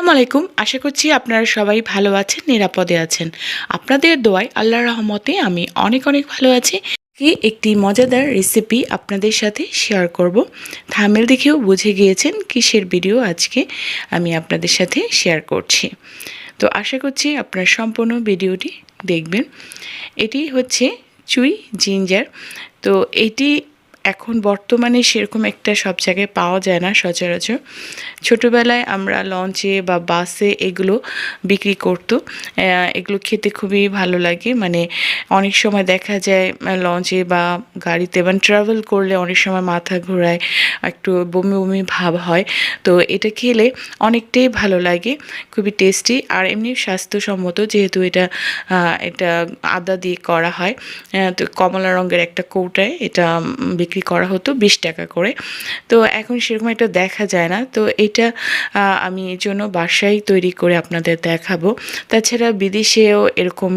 আসসালামু আলাইকুম আশা করছি আপনারা সবাই ভালো আছেন, নিরাপদে আছেন। আপনাদের দোয়ায় আল্লাহর রহমতে আমি অনেক অনেক ভালো আছি। কি একটি মজাদার রেসিপি আপনাদের সাথে শেয়ার করব। থামেল দেখেও বুঝে গিয়েছেন কিসের ভিডিও আজকে আমি আপনাদের সাথে শেয়ার করছি। তো আশা করছি আপনার সম্পূর্ণ ভিডিওটি দেখবেন। এটি হচ্ছে চুই জিঞ্জার তো এটি এখন বর্তমানে সেরকম একটা সব জায়গায় পাওয়া যায় না সচরাচর। ছোটোবেলায় আমরা লঞ্চে বা বাসে এগুলো বিক্রি করতো। এগুলো খেতে খুবই ভালো লাগে। মানে অনেক সময় দেখা যায় লঞ্চে বা গাড়িতে মানে ট্রাভেল করলে অনেক সময় মাথা ঘোরায়, একটু বমি বমি ভাব হয়। তো এটা খেলে অনেকটাই ভালো লাগে, খুবই টেস্টি আর এমনি স্বাস্থ্যসম্মত যেহেতু এটা এটা আদা দিয়ে করা হয় তো কমলা রঙের একটা কৌটায় এটা বিক্রি করা হতো বিশ টাকা করে। তো এখন সেরকম একটা দেখা যায় না। তো এটা আমি এর জন্য বাসায় তৈরি করে আপনাদের দেখাবো। তাছাড়া বিদেশেও এরকম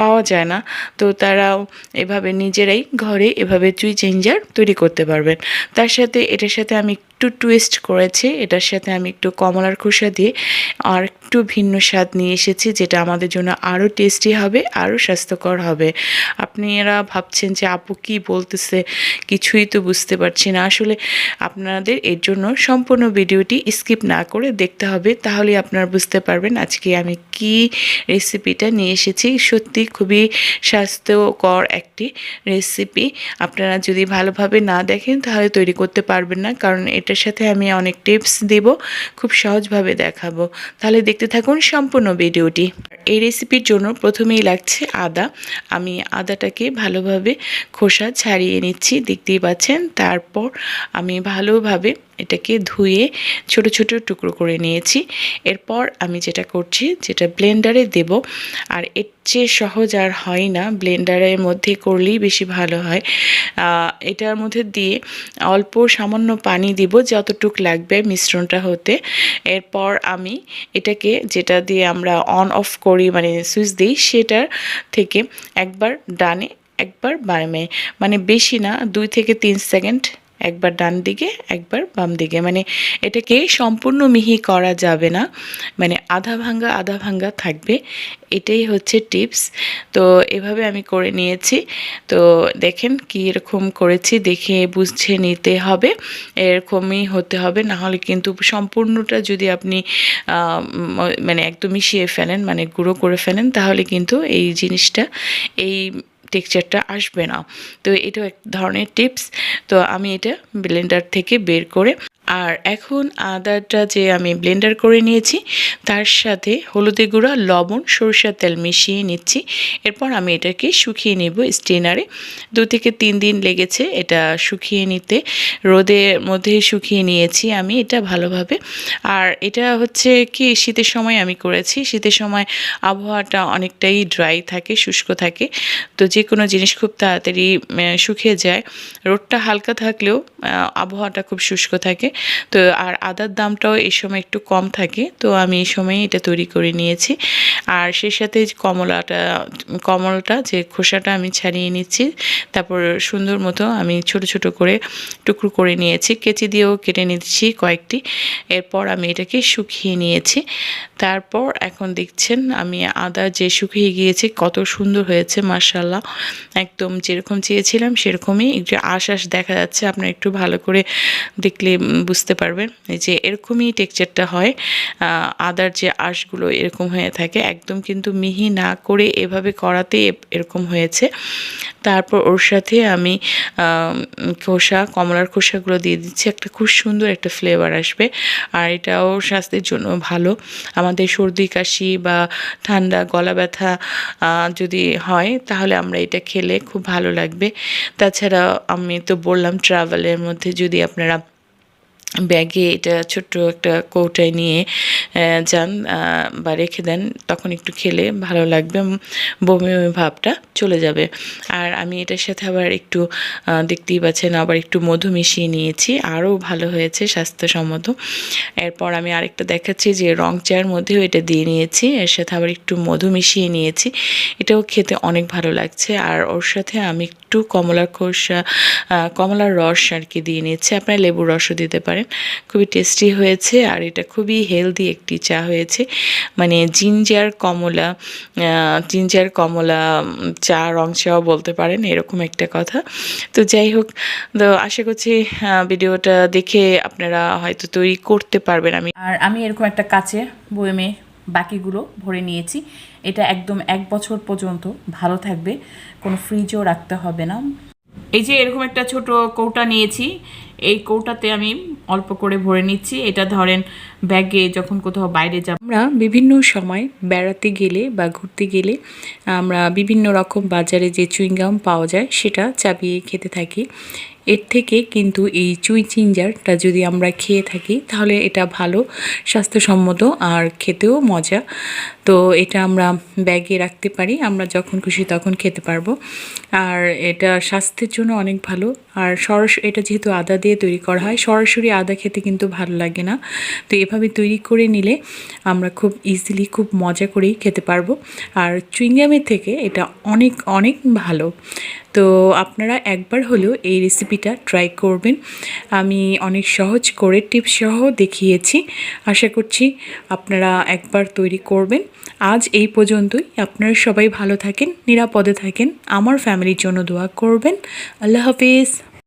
পাওয়া যায় না। তো তারাও এভাবে নিজেরাই ঘরে এভাবে চুই চেঞ্জার তৈরি করতে পারবেন। তার সাথে, এটার সাথে আমি একটু টুইস্ট করেছি। এটার সাথে আমি একটু কমলার খোসা দিয়ে আর একটু ভিন্ন স্বাদ নিয়ে এসেছি, যেটা আমাদের জন্য আরও টেস্টি হবে, আরও স্বাস্থ্যকর হবে। আপনারা ভাবছেন যে, আপু কী বলতেছে? কিছুই তো বুঝতে পারছি না। আসলে আপনাদের এর জন্য সম্পূর্ণ ভিডিওটি স্কিপ না করে দেখতে হবে তাহলে আপনারা বুঝতে পারবেন আজকে আমি কি রেসিপিটা নিয়ে এসেছি। সত্যি খুবই স্বাস্থ্যকর একটি রেসিপি। আপনারা যদি ভালোভাবে না দেখেন, তাহলে তৈরি করতে পারবেন না, কারণ এটার সাথে আমি অনেক টিপস দেব, খুব সহজভাবে দেখাবো। তাহলে দেখতে থাকুন সম্পূর্ণ ভিডিওটি। এই রেসিপির জন্য প্রথমেই লাগছে আদা। আমি আদাটাকে ভালোভাবে খোসা ছাড়িয়ে নিচ্ছি, দেখতেই পাচ্ছেন তারপর আমি ভালোভাবে এটাকে ধুয়ে ছোট ছোট টুকরো করে নিয়েছি। এরপর আমি যেটা করছি, যেটা ব্লেন্ডারে দেব, আর এর চেয়ে সহজ আর হয় না, ব্লেন্ডারের মধ্যে করলেই বেশি ভালো হয়। এটার মধ্যে দিয়ে অল্প সামান্য পানি দিব, যতটুক লাগবে মিশ্রণটা হতে। এরপর আমি এটাকে যেটা দিয়ে আমরা অন অফ করি মানে সুইচ দিই, সেটার থেকে একবার ডানে একবার বামে মানে বেশি না, দুই থেকে তিন সেকেন্ড, একবার ডান দিকে, একবার বাম দিকে। মানে এটাকে সম্পূর্ণ মিহি করা যাবে না। মানে আধা ভাঙ্গা আধা ভাঙ্গা থাকবে। এটাই হচ্ছে টিপস। তো এভাবে আমি করে নিয়েছি। তো দেখেন কী এরকম করেছি, দেখে বুঝছে নিতে হবে। এরকমই হতে হবে, না হলে কিন্তু সম্পূর্ণটা যদি আপনি মানে একদম মিশিয়ে ফেলেন মানে গুঁড়ো করে ফেলেন, তাহলে কিন্তু এই জিনিসটা, এই টেক্সচারটা আসবে না। তো এটা এক ধরনের টিপস তো আমি এটা ব্লেন্ডার থেকে বের করে আর এখন আদাটা যে আমি ব্লেন্ডার করে নিয়েছি, তার সাথে হলুদের গুঁড়া, লবণ, সরিষার তেল মিশিয়ে নিচ্ছি। এরপর আমি এটাকে শুকিয়ে নেব স্টেনারে। দু থেকে তিন দিন লেগেছে এটা শুকিয়ে নিতে। রোদের মধ্যে শুকিয়ে নিয়েছি আমি এটা ভালোভাবে। আর এটা হচ্ছে কি, শীতের সময় আমি করেছি। শীতের সময় আবহাওয়াটা অনেকটাই ড্রাই থাকে, শুষ্ক থাকে। তো যে কোনো জিনিস খুব তাড়াতাড়ি শুকিয়ে যায়। রোদটা হালকা থাকলেও আবহাওয়াটা খুব শুষ্ক থাকে। তো আর আদার দামটাও এই সময় একটু কম থাকে, তো আমি এই সময় এটা তৈরি করে নিয়েছি। আর সেই সাথে কমলাটা, কমলটা, যে খোসাটা আমি ছাড়িয়ে নিচ্ছি, তারপর সুন্দর মতো আমি ছোট ছোট করে টুকরো করে নিয়েছি, কেচি দিয়েও কেটে নিচ্ছি কয়েকটি। এরপর আমি এটাকে শুকিয়ে নিয়েছি। তারপর এখন দেখছেন আমি আদা যে শুকিয়ে গিয়েছে, কত সুন্দর হয়েছে মার্শাল্লাহ একদম যেরকম চেয়েছিলাম, সেরকমই একটু আশ আশ দেখা যাচ্ছে। আপনার একটু ভালো করে দেখলে বুঝতে পারবেন। যে এরকমই টেক্সচারটা হয় আদার যে আঁশগুলো এরকম হয়ে থাকে, একদম কিন্তু মিহি না করে এভাবে করাতে এরকম হয়েছে। তারপর ওর সাথে আমি খোসা, কমলার খোসাগুলো দিয়ে দিচ্ছি। একটা খুব সুন্দর একটা ফ্লেভার আসবে। আর এটাও স্বাস্থ্যের জন্য ভালো। আমাদের সর্দি, কাশি বা ঠান্ডা, গলা ব্যথা যদি হয়, তাহলে আমরা এটা খেলে খুব ভালো লাগবে। তাছাড়া আমি তো বললাম ট্রাভেলের মধ্যে যদি আপনারা ব্যাগে এটা ছোট্ট একটা কৌটায় নিয়ে যান বা রেখে দেন, তখন একটু খেলে ভালো লাগবে বমি বমি ভাবটা চলে যাবে। আর আমি এটার সাথে আবার একটু দেখতেই পাচ্ছেন, আবার একটু মধু মিশিয়ে নিয়েছি, আরও ভালো হয়েছে, স্বাস্থ্যসম্মত। এরপর আমি আরেকটা দেখাচ্ছি যে রং চায়ের মধ্যেও এটা দিয়ে নিয়েছি, এর সাথে আবার একটু মধু মিশিয়ে নিয়েছি, এটাও খেতে অনেক ভালো লাগছে। আর ওর সাথে আমি একটু কমলার খোসা কমলার রস আর কি দিয়ে নিয়েছি, আপনারা লেবুর রসও দিতে পারেন। পারেন খুবই টেস্টি হয়েছে আর এটা খুবই হেলদি একটি চা হয়েছে। মানে জিঞ্জার কমলা জিঞ্জার কমলা চা, রং চাও বলতে পারেন, এরকম একটা কথা। তো যাই হোক, তো আশা করছি ভিডিওটা দেখে আপনারা হয়তো তৈরি করতে পারবেন। আমি আর আমি এরকম একটা কাচের বয়েমে বাকিগুলো ভরে নিয়েছি। এটা একদম এক বছর পর্যন্ত ভালো থাকবে, কোনো ফ্রিজও রাখতে হবে না। এই যে এরকম একটা ছোট কৌটা নিয়েছি, এই কৌটাতে আমি অল্প করে ভরে নিচ্ছি। এটা ধরেন ব্যাগে যখন কোথাও বাইরে যাব আমরা বিভিন্ন সময় বেড়াতে গেলে বা ঘুরতে গেলে আমরা বিভিন্ন রকম বাজারে যে চুইংগাম পাওয়া যায়, সেটা চাবিয়ে খেতে থাকি। এর থেকে কিন্তু এই চুই চিঞ্জারটা যদি আমরা খেয়ে থাকি, তাহলে এটা ভালো, স্বাস্থ্যসম্মত আর খেতেও মজা। তো এটা আমরা ব্যাগে রাখতে পারি, আমরা যখন খুশি তখন খেতে পারব। আর এটা স্বাস্থ্যের জন্য অনেক ভালো। আর সরাসরি এটা যেহেতু আদা দিয়ে তৈরি করা হয়, সরাসরি আদা খেতে কিন্তু ভালো লাগে না। তো এভাবে তৈরি করে নিলে আমরা খুব ইজিলি খুব মজা করেই খেতে পারব। আর চুইংগামের থেকে এটা অনেক অনেক ভালো। তো আপনারা একবার হলেও এই রেসিপিটা ট্রাই করবেন। আমি অনেক সহজ করে টিপস সহ দেখিয়েছি। আশা করছি আপনারা একবার তৈরি করবেন। আজ এই পর্যন্তই। আপনারা সবাই ভালো থাকেন, নিরাপদে থাকেন। আমার ফ্যামিলির জন্য দোয়া করবেন। আল্লাহ হাফিজ।